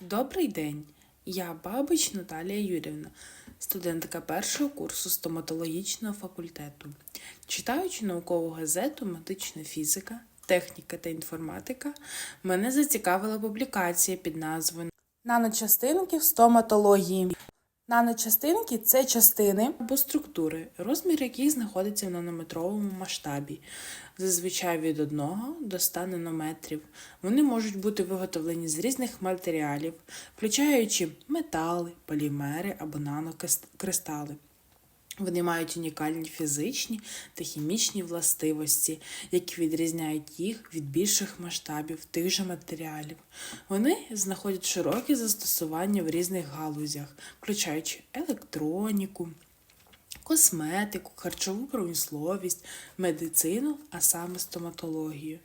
Добрий день! Я Бабич Наталія Юрівна, студентка першого курсу стоматологічного факультету. Читаючи наукову газету Медична фізика, техніка та інформатика, мене зацікавила публікація під назвою Наночастинки в стоматології. Наночастинки це частини або структури, розмір яких знаходиться в нанометровому масштабі, зазвичай від 1 до 100 нанометрів. Вони можуть бути виготовлені з різних матеріалів, включаючи метали, полімери або нанокристали. Вони мають унікальні фізичні та хімічні властивості, які відрізняють їх від більших масштабів тих же матеріалів. Вони знаходять широке застосування в різних галузях, включаючи електроніку, косметику, харчову промисловість, медицину, а саме стоматологію.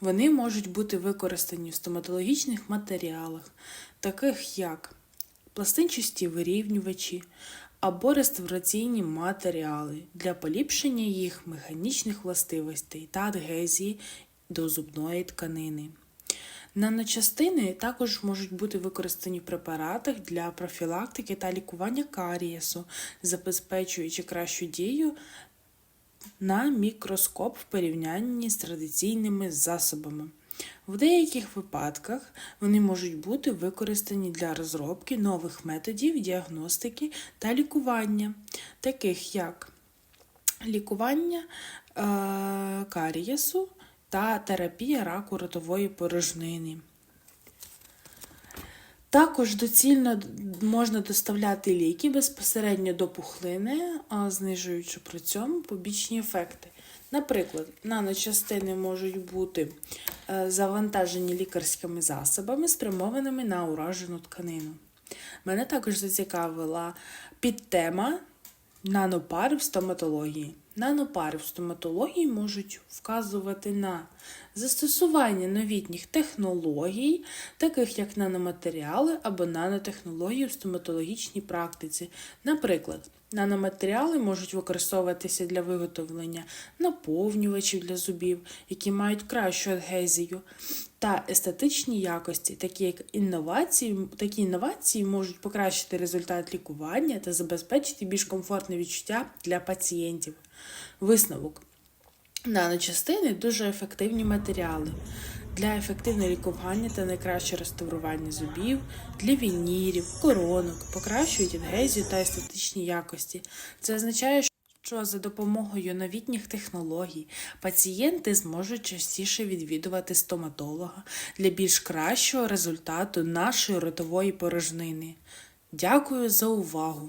Вони можуть бути використані в стоматологічних матеріалах, таких як пластинчасті вирівнювачі або реставраційні матеріали для поліпшення їх механічних властивостей та адгезії до зубної тканини. Наночастини також можуть бути використані в препаратах для профілактики та лікування карієсу, забезпечуючи кращу дію на мікроскоп в порівнянні з традиційними засобами. В деяких випадках вони можуть бути використані для розробки нових методів діагностики та лікування, таких як лікування е, карієсу та терапія раку ротової порожнини. Також доцільно можна доставляти ліки безпосередньо до пухлини, знижуючи при цьому побічні ефекти. Наприклад, наночастини можуть бути завантажені лікарськими засобами, спрямованими на уражену тканину. Мене також зацікавила підтема нанопари в стоматології. Нанопари в стоматології можуть вказувати на застосування новітніх технологій, таких як наноматеріали або нанотехнології в стоматологічній практиці. Наприклад, наноматеріали можуть використовуватися для виготовлення наповнювачів для зубів, які мають кращу адгезію, та естетичні якості, такі як інновації, такі інновації можуть покращити результат лікування та забезпечити більш комфортне відчуття для пацієнтів. Висновок. Наночастини дуже ефективні матеріали для ефективного лікування та найкраще реставрування зубів, для вінірів, коронок, покращують адгезію та естетичні якості. Це означає, що за допомогою новітніх технологій пацієнти зможуть частіше відвідувати стоматолога для більш кращого результату нашої ротової порожнини. Дякую за увагу!